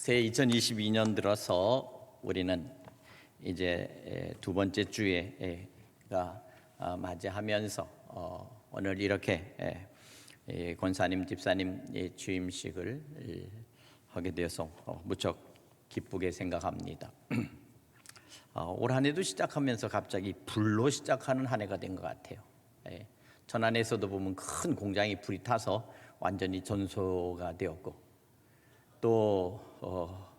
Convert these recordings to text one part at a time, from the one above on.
새해 2022년 들어서 우리는 이제 두 번째 주에가 아, 맞이하면서 어, 오늘 이렇게 권사님 집사님 의 주임식을 하게 되어서 어, 무척 기쁘게 생각합니다. 어, 올 한해도 시작하면서 갑자기 불로 시작하는 한 해가 된 것 같아요. 예. 천안에서도 보면 큰 공장이 불이 타서 완전히 전소가 되었고 또 어,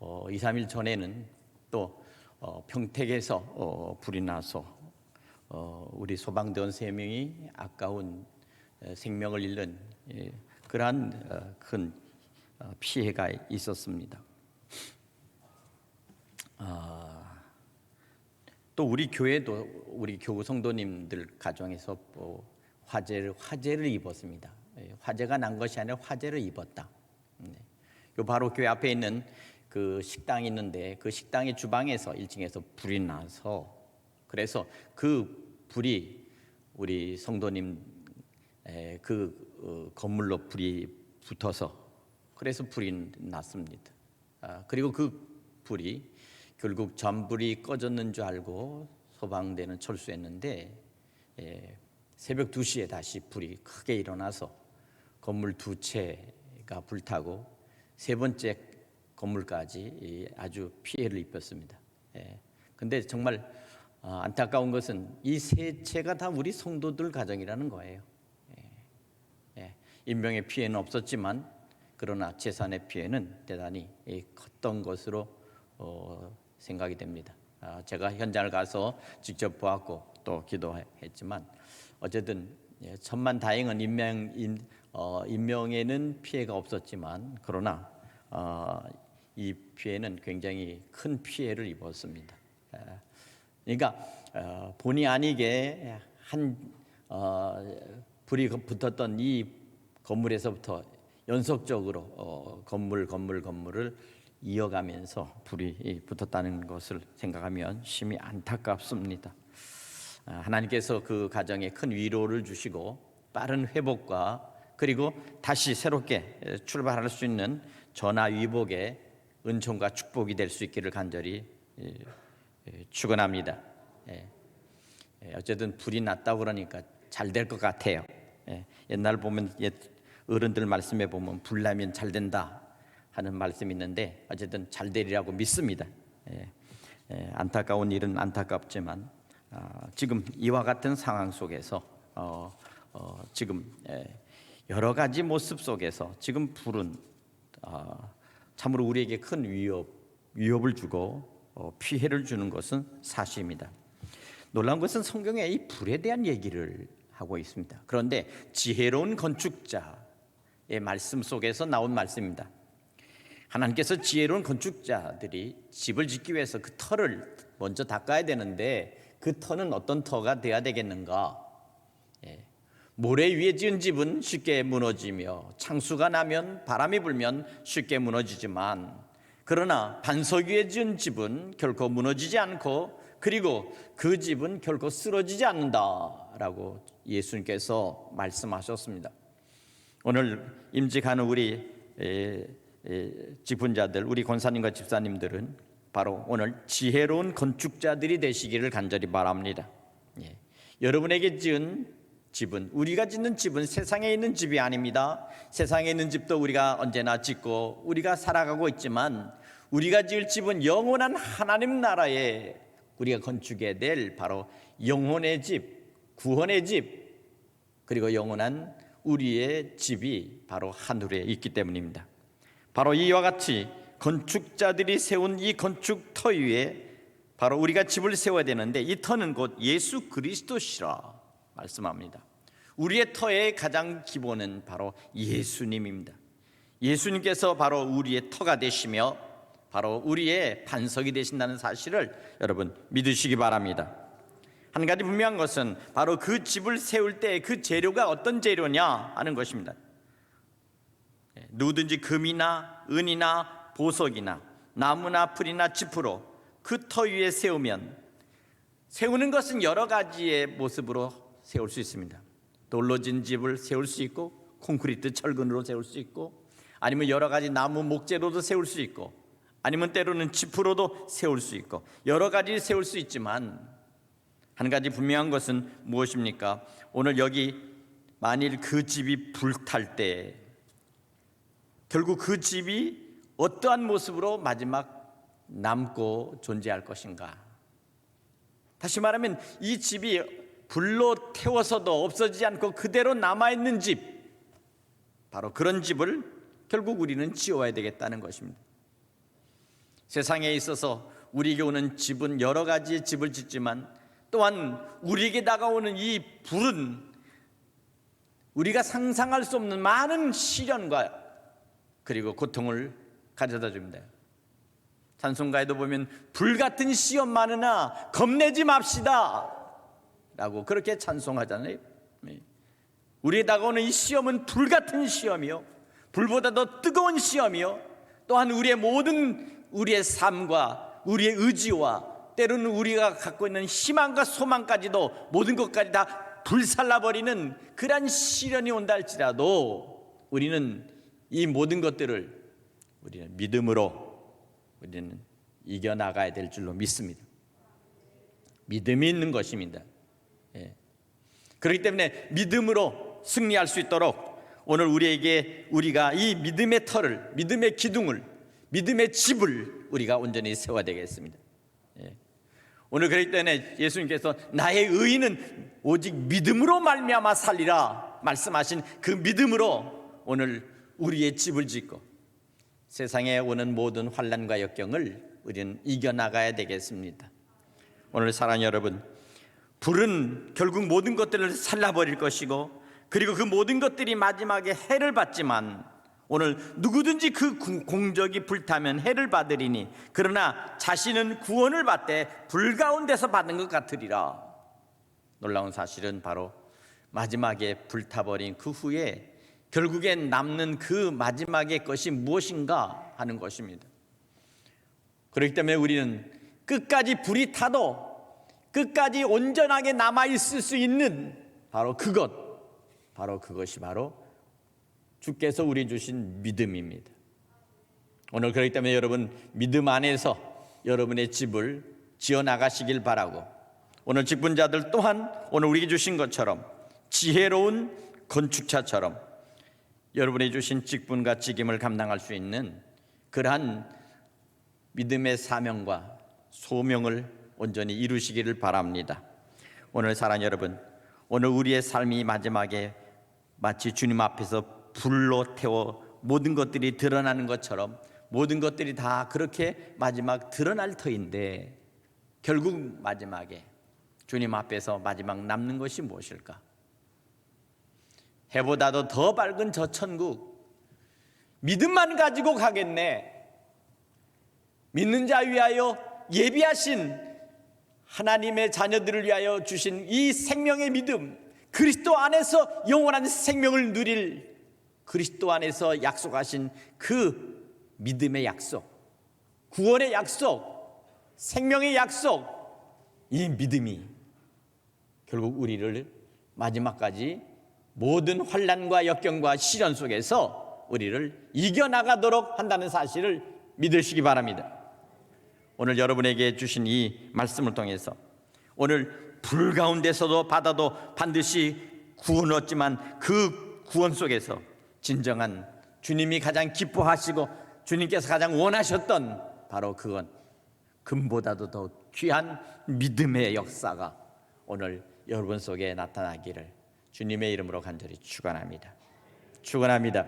어, 2, 3일 전에는 또 어, 평택에서 어, 불이 나서 어, 우리 소방대원 세 명이 아까운 에, 생명을 잃는 예, 그러한 어, 큰 어, 피해가 있었습니다. 아, 또 우리 교회도 우리 교우 성도님들 가정에서 뭐 화재를 화재를 입었습니다. 예, 화재가 난 것이 아니라 화재를 입었다. 네. 요 바로 교회 앞에 있는 그 식당이 있는데 그 식당의 주방에서 1층에서 불이 나서 그래서 그 불이 우리 성도님 에, 그 어, 건물로 불이 붙어서 그래서 불이 났습니다. 아, 그리고 그 불이 결국 전불이 꺼졌는 줄 알고 소방대는 철수했는데 예, 새벽 2시에 다시 불이 크게 일어나서 건물 두 채가 불타고 세 번째 건물까지 아주 피해를 입혔습니다. 예. 근데 정말 아, 안타까운 것은 이 세 채가 다 우리 성도들 가정이라는 거예요. 예. 예. 인명의 피해는 없었지만 그러나 재산의 피해는 대단히 컸던 것으로 어, 생각이 됩니다. 아, 제가 현장을 가서 직접 보았고 또 기도했지만 어쨌든 예, 천만 다행은 인명 인, 어, 인명에는 피해가 없었지만 그러나 어, 이 피해는 굉장히 큰 피해를 입었습니다. 에, 그러니까 어, 본의 아니게 한 어, 불이 붙었던 이 건물에서부터 연속적으로 어, 건물 건물 건물을 이어가면서 불이 붙었다는 것을 생각하면 심히 안타깝습니다. 아, 하나님께서 그 가정에 큰 위로를 주시고 빠른 회복과 그리고 다시 새롭게 출발할 수 있는 전화 위복의 은총과 축복이 될 수 있기를 간절히 예, 예, 축원합니다. 예. 어쨌든 불이 났다고 그러니까 잘 될 것 같아요. 옛날 보면 옛 어른들 말씀에 보면 불 나면 잘 된다 하는 말씀이 있는데 어쨌든 잘 되리라고 믿습니다. 안타까운 일은 안타깝지만 아, 지금 이와 같은 상황 속에서 어, 어, 지금 여러 가지 모습 속에서 지금 불은 어, 참으로 우리에게 큰 위협, 위협을 주고 피해를 주는 것은 사실입니다. 놀라운 것은 성경에 이 불에 대한 얘기를 하고 있습니다. 그런데 지혜로운 건축자의 말씀 속에서 나온 말씀입니다. 하나님께서 지혜로운 건축자들이 집을 짓기 위해서 그 터를 먼저 닦아야 되는데 그 터는 어떤 터가 돼야 되겠는가? 예. 모래 위에 지은 집은 쉽게 무너지며 창수가 나면 바람이 불면 쉽게 무너지지만 그러나 반석 위에 지은 집은 결코 무너지지 않고 그리고 그 집은 결코 쓰러지지 않는다라고 예수님께서 말씀하셨습니다. 오늘 임직하는 우리 직분자들, 우리 권사님과 집사님들은 바로 오늘 지혜로운 건축자들이 되시기를 간절히 바랍니다. 예. 여러분에게 지은 집은 우리가 짓는 집은 세상에 있는 집이 아닙니다. 세상에 있는 집도 우리가 언제나 짓고 우리가 살아가고 있지만 우리가 지을 집은 영원한 하나님 나라에 우리가 건축해야 될 바로 영혼의 집, 구원의 집, 그리고 영원한 우리의 집이 바로 하늘에 있기 때문입니다. 바로 이와 같이 건축자들이 세운 이 건축 터 위에 바로 우리가 집을 세워야 되는데 이 터는 곧 예수 그리스도시라 말씀합니다. 우리의 터의 가장 기본은 바로 예수님입니다. 예수님께서 바로 우리의 터가 되시며 바로 우리의 반석이 되신다는 사실을 여러분 믿으시기 바랍니다. 한 가지 분명한 것은 바로 그 집을 세울 때 그 재료가 어떤 재료냐 하는 것입니다. 예, 누구든지 금이나 은이나 보석이나 나무나 풀이나 짚으로 그 터 위에 세우면 세우는 것은 여러 가지의 모습으로 세울 수 있습니다. 돌로 진 집을 세울 수 있고 콘크리트 철근으로 세울 수 있고 아니면 여러 가지 나무 목재로도 세울 수 있고 아니면 때로는 지프로도 세울 수 있고 여러 가지 세울 수 있지만 한 가지 분명한 것은 무엇입니까? 오늘 여기 만일 그 집이 불탈 때 결국 그 집이 어떠한 모습으로 마지막 남고 존재할 것인가? 다시 말하면 이 집이 불로 태워서도 없어지지 않고 그대로 남아 있는 집 바로 그런 집을 결국 우리는 지어야 되겠다는 것입니다. 세상에 있어서 우리에게 오는 집은 여러 가지의 집을 짓지만 또한 우리에게 다가오는 이 불은 우리가 상상할 수 없는 많은 시련과 그리고 고통을 가져다 줍니다. 찬송가에도 보면 불 같은 시험 많으나 겁내지 맙시다. 라고 그렇게 찬송하잖아요. 네. 우리에 다가오는 이 시험은 불 같은 시험이요. 불보다 더 뜨거운 시험이요. 또한 우리의 모든 우리의 삶과 우리의 의지와 때로는 우리가 갖고 있는 희망과 소망까지도 모든 것까지 다 불살라버리는 그러한 시련이 온다 할지라도 우리는 이 모든 것들을 우리는 믿음으로 우리는 이겨나가야 될 줄로 믿습니다. 믿음이 있는 것입니다. 예. 그렇기 때문에 믿음으로 승리할 수 있도록 오늘 우리에게 우리가 이 믿음의 터를, 믿음의 기둥을, 믿음의 집을 우리가 온전히 세워야 되겠습니다. 예. 오늘 그렇기 때문에 예수님께서 나의 의인은 오직 믿음으로 말미암아 살리라 말씀하신 그 믿음으로 오늘 우리의 집을 짓고 세상에 오는 모든 환란과 역경을 우리는 이겨나가야 되겠습니다. 오늘 사랑 여러분, 불은 결국 모든 것들을 살라버릴 것이고 그리고 그 모든 것들이 마지막에 해를 받지만 오늘 누구든지 그 구- 공적이 불타면 해를 받으리니 그러나 자신은 구원을 받되 불 가운데서 받은 것 같으리라. 놀라운 사실은 바로 마지막에 불타버린 그 후에 결국엔 남는 그 마지막의 것이 무엇인가 하는 것입니다. 그렇기 때문에 우리는 끝까지 불이 타도 끝까지 온전하게 남아 있을 수 있는 바로 그것, 바로 그것이 바로 주께서 우리 주신 믿음입니다. 오늘 그렇기 때문에 여러분 믿음 안에서 여러분의 집을 지어 나가시길 바라고 오늘 직분자들 또한 오늘 우리에게 주신 것처럼 지혜로운 건축자처럼 여러분이 주신 직분과 직임을 감당할 수 있는 그러한 믿음의 사명과 소명을 온전히 이루시기를 바랍니다. 오늘 사랑 여러분, 오늘 우리의 삶이 마지막에 마치 주님 앞에서 불로 태워 모든 것들이 드러나는 것처럼 모든 것들이 다 그렇게 마지막 드러날 터인데 결국 마지막에 주님 앞에서 마지막 남는 것이 무엇일까? 해보다도 더 밝은 저 천국 믿음만 가지고 가겠네. 믿는 자 위하여 예비하신 하나님의 자녀들을 위하여 주신 이 생명의 믿음, 그리스도 안에서 영원한 생명을 누릴 그리스도 안에서 약속하신 그 믿음의 약속, 구원의 약속, 생명의 약속, 이 믿음이 결국 우리를 마지막까지 모든 환란과 역경과 시련 속에서 우리를 이겨나가도록 한다는 사실을 믿으시기 바랍니다. 오늘 여러분에게 주신 이 말씀을 통해서 오늘 불 가운데서도 받아도 반드시 구원 얻지만 그 구원 속에서 진정한 주님이 가장 기뻐하시고 주님께서 가장 원하셨던 바로 그건 금보다도 더 귀한 믿음의 역사가 오늘 여러분 속에 나타나기를 주님의 이름으로 간절히 축원합니다. 축원합니다.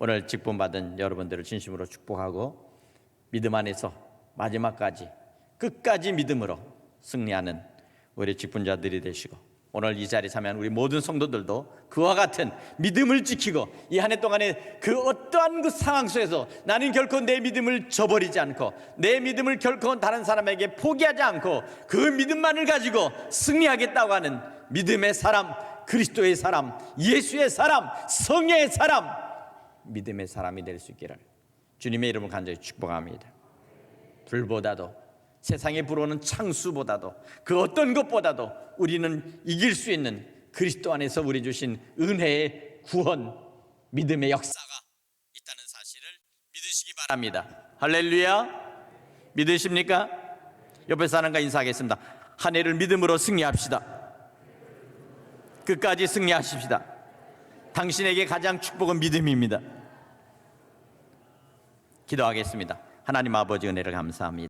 오늘 직분 받은 여러분들을 진심으로 축복하고 믿음 안에서 마지막까지 끝까지 믿음으로 승리하는 우리 직분자들이 되시고 오늘 이 자리에 참여한 우리 모든 성도들도 그와 같은 믿음을 지키고 이 한 해 동안에 그 어떠한 그 상황 속에서 나는 결코 내 믿음을 저버리지 않고 내 믿음을 결코 다른 사람에게 포기하지 않고 그 믿음만을 가지고 승리하겠다고 하는 믿음의 사람, 그리스도의 사람, 예수의 사람, 성령의 사람, 믿음의 사람이 될 수 있기를 주님의 이름을 간절히 축복합니다. 불보다도 세상에 불어오는 창수보다도 그 어떤 것보다도 우리는 이길 수 있는 그리스도 안에서 우리 주신 은혜의 구원, 믿음의 역사가 있다는 바랍니다. 할렐루야. 믿으십니까? 옆에 사람과 인사하겠습니다. 한 해를 믿음으로 승리합시다. 끝까지 승리하십시다. 당신에게 가장 축복은 믿음입니다. 기도하겠습니다. 하나님 아버지 은혜를 감사합니다.